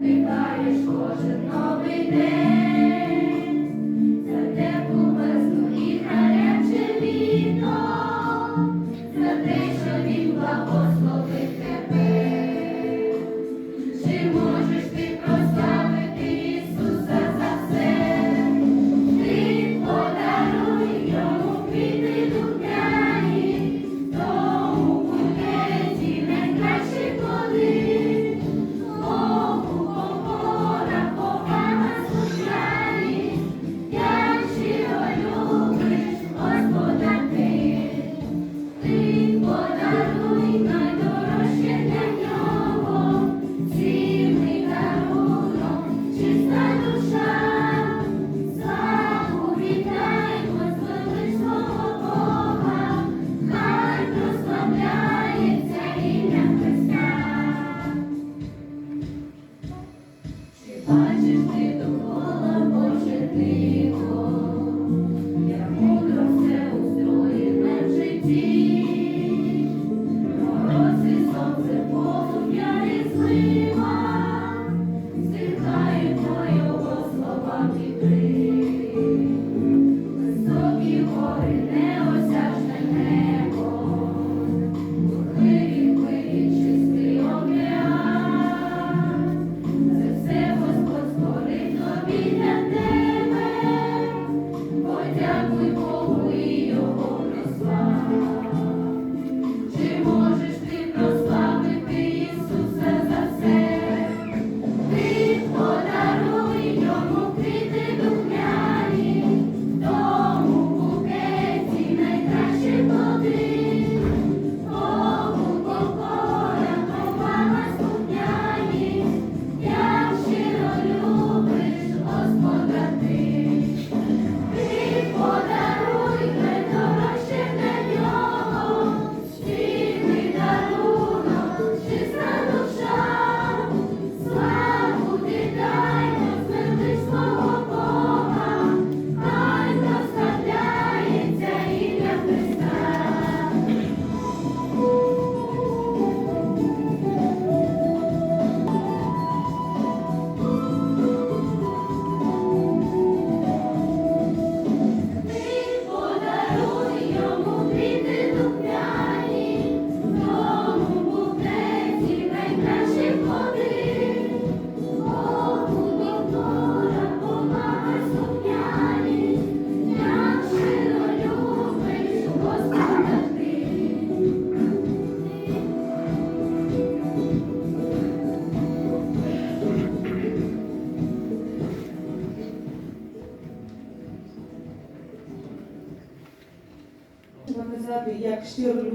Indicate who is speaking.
Speaker 1: Вітаєш кожен новий день,
Speaker 2: Bakınıza bir yakıştırıyorum.